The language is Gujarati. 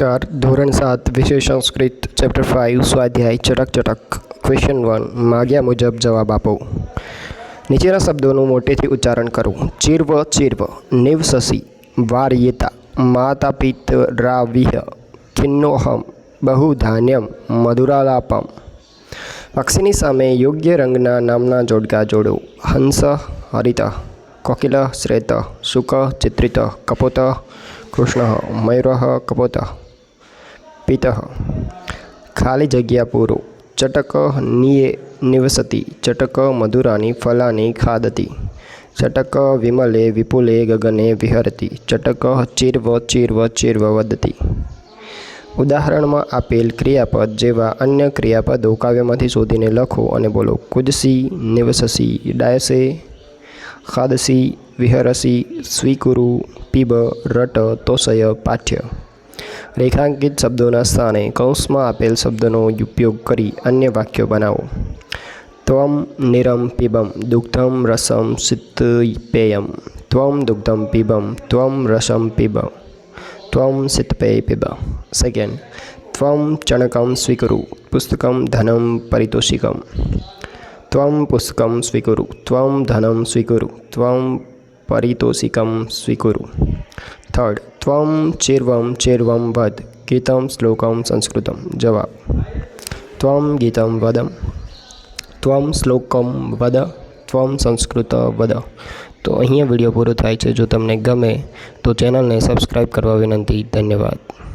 नमस्कार धोरण सात विषय संस्कृत चैप्टर फाइव स्वाध्याय चटक चटक क्वेश्चन वन मग्या मुजब जवाब आप नीचे शब्दों मोटे थी उच्चारण करो चीर्व चीर्व निव ससी वारियता माता पितराविह खिन्नोहम बहुधान्यम मधुरालापम पक्षी सामें योग्य रंगना नामना जोड़गा जोड़ो हंस हरित कोकिल श्रेत सुक चित्रित कपोत कृष्ण मयूर कपोत પિતઃ ખાલી જગ્યા પૂરો ચટક નિયે નિવસતી ચટક મધુરાની ફલાની ખાદતી ચટક વિમલે વિપુલે ગગને વિહરતી ચટક ચીર્વ ચીર્વ ચીર્વ વધતી ઉદાહરણમાં આપેલ ક્રિયાપદ જેવા અન્ય ક્રિયાપદો કાવ્યમાંથી શોધીને લખો અને બોલો કુદસી નિવસસી ડાયસે ખાદસી વિહરસી સ્વીકુરુ પીબ રટ તોસય પાઠ્ય रेखांकित शब्दोंના સ્થાને કૌંસમાં આપેલ શબ્દનો ઉપયોગ કરી અન્ય વાક્યો બનાવો ત્વં નિરમ પીબમ દુક્તમ રસમ સિત પેયમ ત્વં દુક્તમ પીબમ ત્વં રસમ પીબ ત્વં સિત પેય પીબ સેકન્ડ ત્વં ચણકં સ્વીકુરુ પુસ્તકં ધનં પરિતોશિકં ત્વં પુસ્તકં સ્વીકુરુ ત્વં ધનં સ્વીકુરુ ત્વં પરિતોશિકં સ્વીકુરુ થર્ડ त्वं चिर्वं चिर्वं वद गीत श्लोक संस्कृत जवाब तम गीत वद त्वं श्लोक वद तम संस्कृत वद तो अँ वीडियो पूरा थे जो तमने गमे तो चैनल ने सब्सक्राइब करने विनती धन्यवाद